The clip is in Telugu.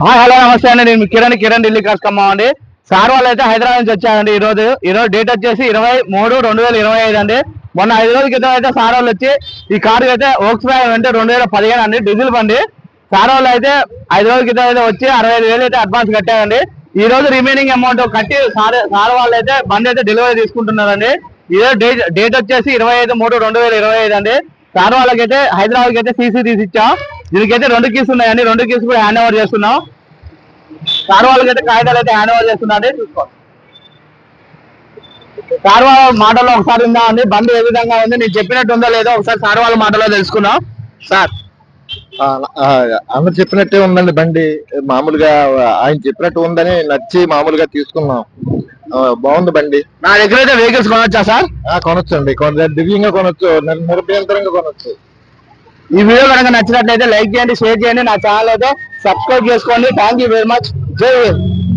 హాయ్ హలో నమస్తే అండి. నేను కిరణ్ కిరణ్ ఢిల్లీ కాస్ అండి. సార్ వాళ్ళు అయితే హైదరాబాద్ నుంచి వచ్చారండి ఈ రోజు డేట్ వచ్చేసి ఇరవై మూడు రెండు వేల ఇరవై ఐదు అండి. మొన్న ఐదు రోజుల క్రితం అయితే సార్ వాళ్ళు వచ్చి ఈ కారు అయితే ఓక్స్ వ్యాగన్ అంటే రెండు వేల పదిహేను అండి డీజిల్ బండి. సార్ వాళ్ళు అయితే ఐదు రోజుల క్రితం అయితే వచ్చి అరవై ఐదు వేలు అయితే అడ్వాన్స్ కట్టారండి. ఈ రోజు రిమైనింగ్ అమౌంట్ కట్టి సార్ సార్ వాళ్ళు అయితే బండి అయితే డెలివరీ తీసుకుంటున్నారండి. ఈ రోజు డేట్ డేట్ వచ్చేసి ఇరవై ఐదు మూడు రెండు వేల ఇరవై ఐదు అండి. సార్ వాళ్ళకైతే హైదరాబాద్కి అయితే సీసీ తీసి ఇచ్చాం. దీనికైతే రెండు కీస్ ఉన్నాయండి. రెండు కీస్ కూడా హ్యాండ్ ఓవర్ చేస్తున్నాం. సార్ వాళ్ళకైతే కాగితాలు అయితే హ్యాండ్ ఓవర్ చేస్తున్నాండి చూసుకోండి సార్ వాళ్ళ మాటలో ఒకసారి ఉందా అండి బండి ఏ విధంగా ఉంది? నేను చెప్పినట్టు ఉందో లేదో ఒకసారి సార్ వాళ్ళ మాటలో తెలుసుకుందాం. సార్. అందరు చెప్పినట్టే ఉందండి బండి. మామూలుగా ఆయన చెప్పినట్టు ఉందని నచ్చి మామూలుగా తీసుకున్నాం. బాగుంది బండి. నా దగ్గర అయితే వెహికల్స్ కొనొచ్చా సార్? ఆ, కొనొచ్చండి. కొన దివ్యంగా కొనొచ్చు. నిర్- నిరభ్యంతరంగా కొనొచ్చు. ఈ వీడియో కనుక నచ్చినట్లయితే లైక్ చేయండి షేర్ చేయండి నా ఛానల్ అయితే సబ్స్క్రైబ్ చేసుకోండి. థ్యాంక్ యూ వెరీ మచ్ జై హింద్.